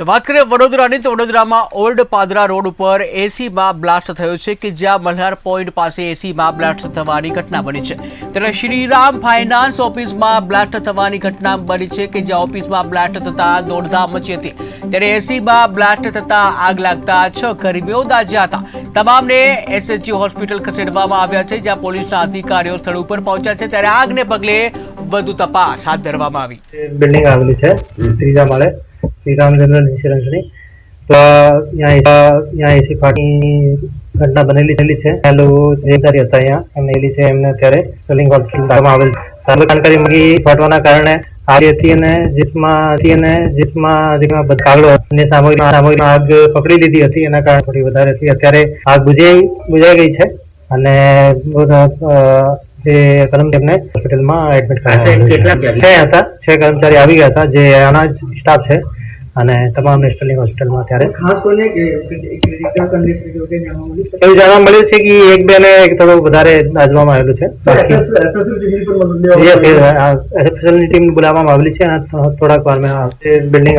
તો વાત કરીએ વડોદરાની, તો વડોદરામાં ઓલ્ડ પાદરા રોડ ઉપર એસીમાં બ્લાસ્ટ થયો છે કે જ્યાં મલ્હાર પોઈન્ટ પાસે એસીમાં બ્લાસ્ટ થવાની ઘટના બની છે. ત્યારે શ્રીરામ ફાઇનાન્સ ઓફિસમાં બ્લાસ્ટ થવાની ઘટના બની છે કે જ્યાં ઓફિસમાં બ્લાસ્ટ થતા દોડધામ મચી હતી. ત્યારે એસીમાં બ્લાસ્ટ થતા આગ લાગતા છ કર્મીઓ દાજ્યા હતા. તમામને એસએચજી હોસ્પિટલ ખસેડવામાં આવ્યા છે, જ્યાં પોલીસના અધિકારીઓ સ્થળ ઉપર પહોંચ્યા છે. ત્યારે આગને પગલે વધુ તપાસ હાથ ધરવામાં આવી. બિલ્ડિંગ આવેલી છે ત્રીજા માળે શ્રીરામ જનરલ ઇન્સ્યોરન્સની તો અહીંયા એસી ફાટની ઘટના બનેલી થયેલી છે. ત્યાં લોકો જવાબદારી હતા અહીંયા. એમને એલી છે એમને અત્યારે સ્ટર્લિંગ હોસ્પિટલ લાવવામાં આવેલ જાણકારી મળી ફાટવાના કારણે આગ હતી અને જેમાં હતી અને જેમાં જેમાં બધા અને સામગ્રી સામગ્રી આગ પકડી લીધી હતી. એના કારણે થોડી વધારે હતી. અત્યારે આગ બુજાઈ બુજાઈ ગઈ છે. અને જે કર્મચારી એમને હોસ્પિટલમાં એડમિટ કરાયા છે. હતા. છ કર્મચારી આવી ગયા હતા. જે આના સ્ટાફ છે. અને તમામ નેશનલ હોસ્પિટલમાં અત્યારે. ખાસ જો કે એવું જાણવા મળ્યું છે કે એક બે ને થોડું વધારે નાજવામાં આવેલું છે. એસએફએસએલની ટીમ બોલાવવામાં આવેલી છે અને થોડાક વારમાં બિલ્ડિંગ